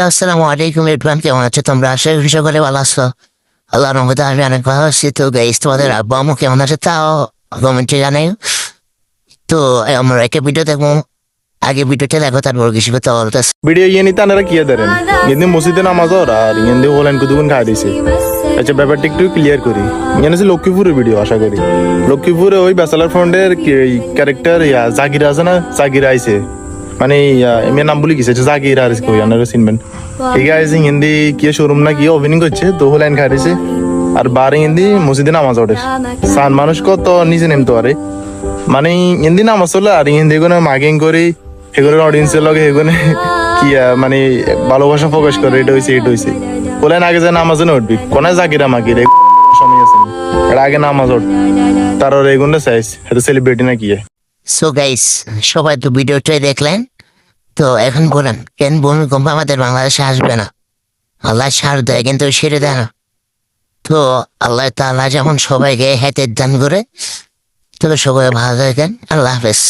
আসসালামু তো গাইস আগে ভিডিওটা দেখো ভিডিও ইয়ে নিতে আনারা কি দেন ইয়ে মসজিদে নামাজ আর ইয়ে হলেন কুদুগুন খাই আচ্ছা ব্যাপারটা একটু ক্লিয়ার করি। ইয়ে হচ্ছে লক্ষ্মীপুরের ভিডিও আশা করি। লক্ষ্মীপুরে ওই ব্যাচেলার ফ্রন্টের ক্যারেক্টার জাগির আছে না? জাগির আইছে। মানে এমনি নাম বলি গেছে জাগির আর কই আনারা চিনবেন ঠিক আছে হিন্দি কি শোরুম না কি অভিনয় করছে, তো হলেন খাই দিছে আর বারে হিন্দি মসজিদে নামাজ ওঠে। সান মানুষ কত নিজে নেমতো আরে মানে হিন্দি নামাজ চলে আর হিন্দি কোনো মার্কিং করি, এগুলোর অডিয়েন্সের লগে এগুলো কি মানে ভালোবাসা প্রকাশ করে, এটা হয়েছে এটা হয়েছে বলেন আগে যে নামাজে উঠবি, কোনে জাগিরা এই সময় আছে। এর আগে নামাজ উঠ তার এগুলো চাইস এটা সেলিব্রিটি না কি সো গাইস সবাই তো ভিডিওটাই দেখলেন? তো এখন বলেন, কেন ভূমিকম্প আমাদের বাংলাদেশে আসবে না। আল্লাহ সার দেয়, কিন্তু সেরে দেয় না। তো আল্লাহ তাআলা যেমন সবাইকে হেতের দান করে তবে সবাই ভালো থাকেন। আল্লাহ হাফেজ।